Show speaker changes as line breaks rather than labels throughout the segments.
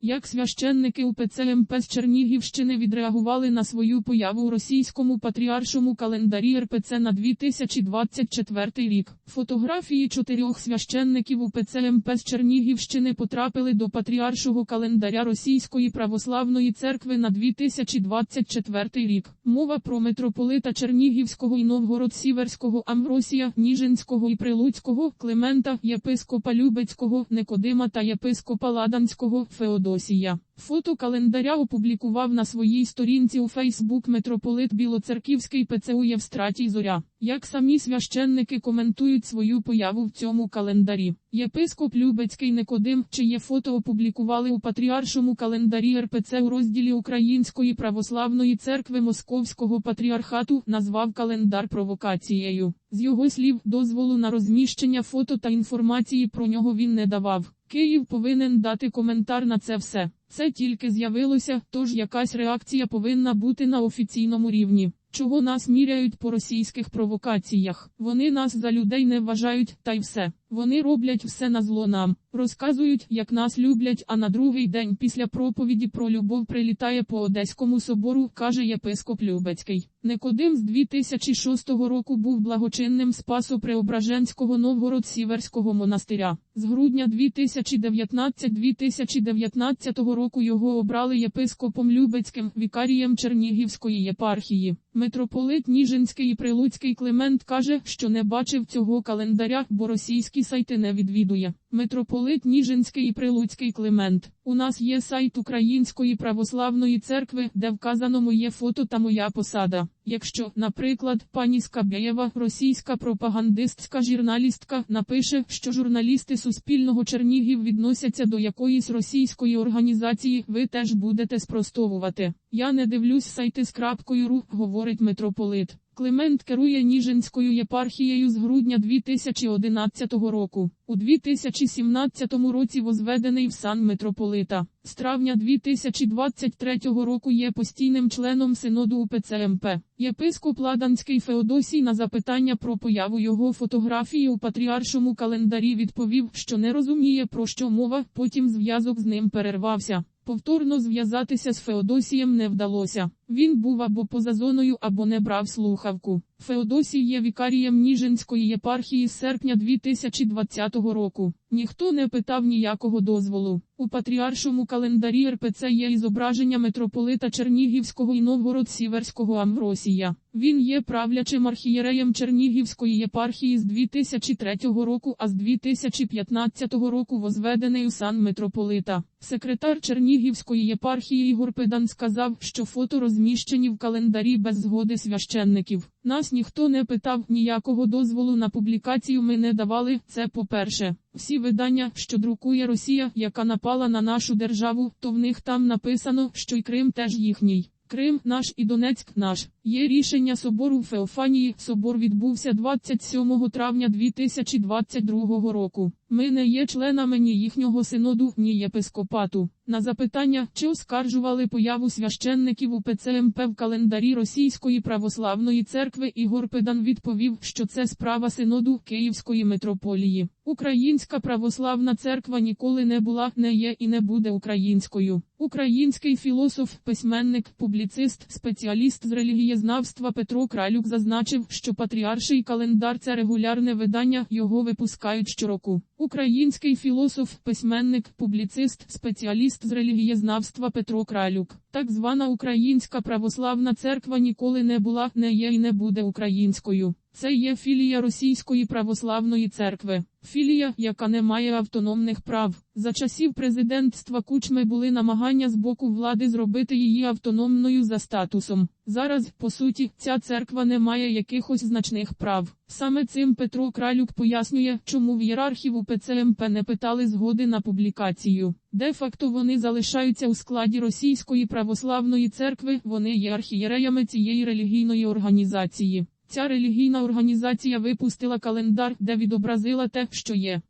Як священники УПЦ МП з Чернігівщини відреагували на свою появу у російському патріаршому календарі РПЦ на 2024 рік. Фотографії чотирьох священників УПЦ МП з Чернігівщини потрапили до патріаршого календаря Російської православної церкви на 2024 рік. Мова про митрополита Чернігівського і Новгород-Сіверського Амвросія, Ніжинського і Прилуцького, Климента, єпископа Любецького, Никодима та єпископа Ладанського Феодосія. Фото календаря опублікував на своїй сторінці у Фейсбук митрополит Білоцерківський ПЦУ Євстратій Зоря. Як самі священники коментують свою появу в цьому календарі. Єпископ Любецький Никодим, чиє фото опублікували у патріаршому календарі РПЦ у розділі Української православної церкви Московського патріархату, назвав календар провокацією. З його слів, дозволу на розміщення фото та інформації про нього він не давав. Київ повинен дати коментар на це все. Це тільки з'явилося, тож якась реакція повинна бути на офіційному рівні. Чого нас міряють по російських провокаціях? Вони нас за людей не вважають, та й все. Вони роблять все на зло нам, розказують, як нас люблять, а на другий день після проповіді про любов прилітає по Одеському собору, каже єпископ Любецький. Никодим з 2006 року був благочинним спасо Преображенського Новгород-Сіверського монастиря. З грудня 2019-2019 року його обрали єпископом Любецьким, вікарієм Чернігівської єпархії. Митрополит Ніжинський і Прилуцький Климент каже, що не бачив цього календаря, бо російські сайти не відвідує. Митрополит Ніжинський і Прилуцький Климент. У нас є сайт Української православної церкви, де вказано моє фото та моя посада. Якщо, наприклад, пані Скабєєва, російська пропагандистська журналістка, напише, що журналісти Суспільного Чернігів відносяться до якоїсь російської організації, ви теж будете спростовувати. Я не дивлюсь сайти з крапкою ру, говорить митрополит. Климент керує Ніжинською єпархією з грудня 2011 року. У 2017 році возведений в сан митрополита. З травня 2023 року є постійним членом синоду УПЦ МП. Єпископ Ладанський Феодосій на запитання про появу його фотографії у патріаршому календарі відповів, що не розуміє про що мова, потім зв'язок з ним перервався. Повторно зв'язатися з Феодосієм не вдалося. Він був або поза зоною, або не брав слухавку. Феодосій є вікарієм Ніжинської єпархії з серпня 2020 року. Ніхто не питав ніякого дозволу. У патріаршому календарі РПЦ є і зображення митрополита Чернігівського і Новгород-Сіверського Амвросія. Він є правлячим архієреєм Чернігівської єпархії з 2003 року, а з 2015 року возведений у сан митрополита. Секретар Чернігівської єпархії Ігор Педан сказав, що фото розміщені в календарі без згоди священників. Нас ніхто не питав, ніякого дозволу на публікацію ми не давали. Це по-перше, всі видання, що друкує Росія, яка напала на нашу державу, то в них там написано, що й Крим теж їхній. Крим наш і Донецьк наш. Є рішення собору в Феофанії. Собор відбувся 27 травня 2022 року. Ми не є членами ні їхнього синоду, ні єпископату. На запитання, чи оскаржували появу священників у ПЦМП в календарі Російської православної церкви, Ігор Педан відповів, що це справа синоду Київської митрополії. Українська православна церква ніколи не була, не є і не буде українською. Український філософ, письменник, публіцист, спеціаліст з релігієзнавства Петро Кралюк зазначив, що патріарший календар це регулярне видання, його випускають щороку. Український філософ, письменник, публіцист, спеціаліст з релігієзнавства Петро Кралюк. Так звана Українська православна церква ніколи не була, не є і не буде українською. Це є філія Російської православної церкви. Філія, яка не має автономних прав. За часів президентства Кучми були намагання з боку влади зробити її автономною за статусом. Зараз, по суті, ця церква не має якихось значних прав. Саме цим Петро Кралюк пояснює, чому в ієрархів у ПЦМП не питали згоди на публікацію. Де-факто вони залишаються у складі Російської православної церкви, вони є архієреями цієї релігійної організації. Ця релігійна організація випустила календар, де відобразила те, що є.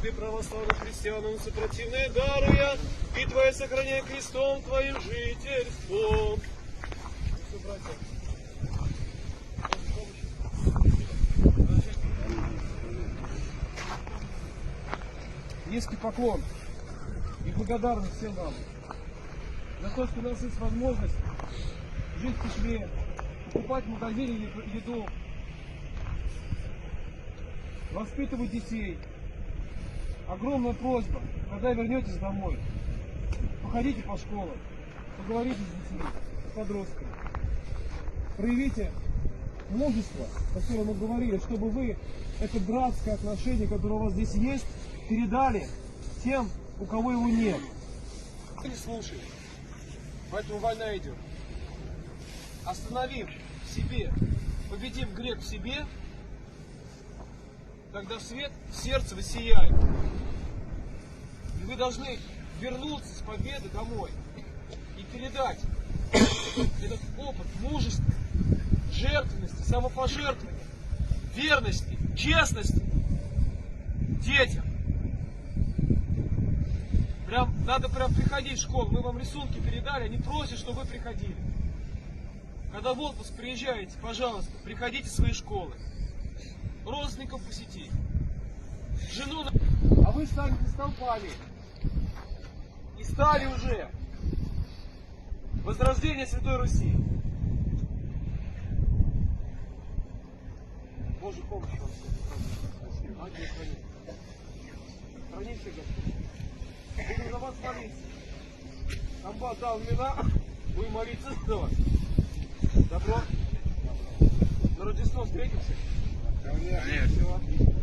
Победы православным христианам супротивные даруя, и Твое сохраняй крестом Твоим жительством. Низкий поклон и благодарность всем вам за то, что у нас есть возможность жить в тишине, покупать в магазине еду, воспитывать детей. Огромная просьба, когда вернетесь домой, походите по школам, поговорите с детьми, с подростками. Проявите мужество, о котором мы говорили, чтобы вы это братское отношение, которое у вас здесь есть, передали тем, у кого его нет. Не слушай. Поэтому война идет. Остановив в себе, победив грех в себе, тогда свет в сердце воссияет. Вы должны вернуться с победы домой и передать этот опыт мужества, жертвенности, самопожертвования, верности, честности детям. Прям, надо прям приходить в школу. Мы вам рисунки передали, они просят, чтобы вы приходили. Когда в отпуск приезжаете, пожалуйста, приходите в свои школы. Родственников посетить. Жену. А вы станете столпами. И стали уже. Возрождение Святой Руси. Боже, помощь вам. Ангел хранит. Храните Господь. Будем за вас молиться. Комбат дал имена, будем молиться за вас. Добро? На Рождество встретимся? Конечно.